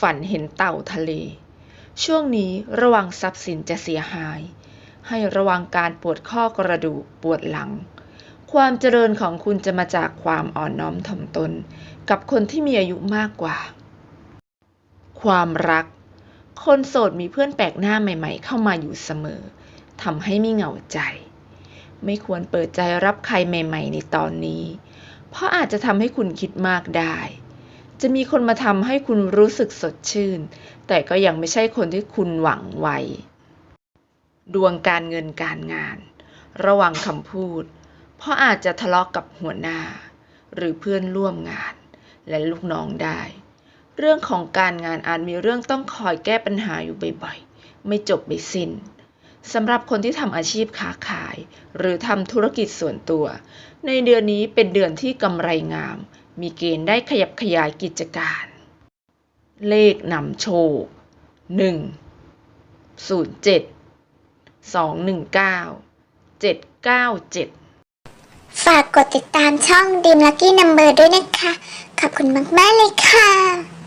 ฝันเห็นเต่าทะเล ช่วงนี้ระวังทรัพย์สินจะเสียหาย ให้ระวังการปวดข้อกระดูกปวดหลัง ความเจริญของคุณจะมาจากความอ่อนน้อมถ่อมตน กับคนที่มีอายุมากกว่า ความรัก คนโสดมีเพื่อนแปลกหน้าใหม่ๆ เข้ามาอยู่เสมอทำให้ไม่เหงาใจ ไม่ควรเปิดใจรับใครใหม่ ๆ ในตอนนี้ เพราะอาจจะทำให้คุณคิดมากได้ จะมีคนมาทำให้คุณรู้สึกสดชื่น แต่ก็ยังไม่ใช่คนที่คุณหวังไว้ ดวงการเงินการงาน ระวังคำพูด เพราะอาจจะทะเลาะกับหัวหน้า หรือเพื่อนร่วมงาน และลูกน้องได้ เรื่องของการงานอาจมีเรื่องต้องคอยแก้ปัญหาอยู่บ่อยๆ ไม่จบไม่สิ้นสำหรับคนที่ทำอาชีพค้าขาย หรือทำธุรกิจส่วนตัว ในเดือนนี้เป็นเดือนที่กำไรงาม มีเกณฑ์ได้ขยับขยายกิจการ เลขนำโชค 1 0 7 2 1 9 7 9 7 ฝากกดติดตามช่องดีมลักกี้นัมเบอร์ด้วยนะคะ ขอบคุณมาก ๆ เลยค่ะ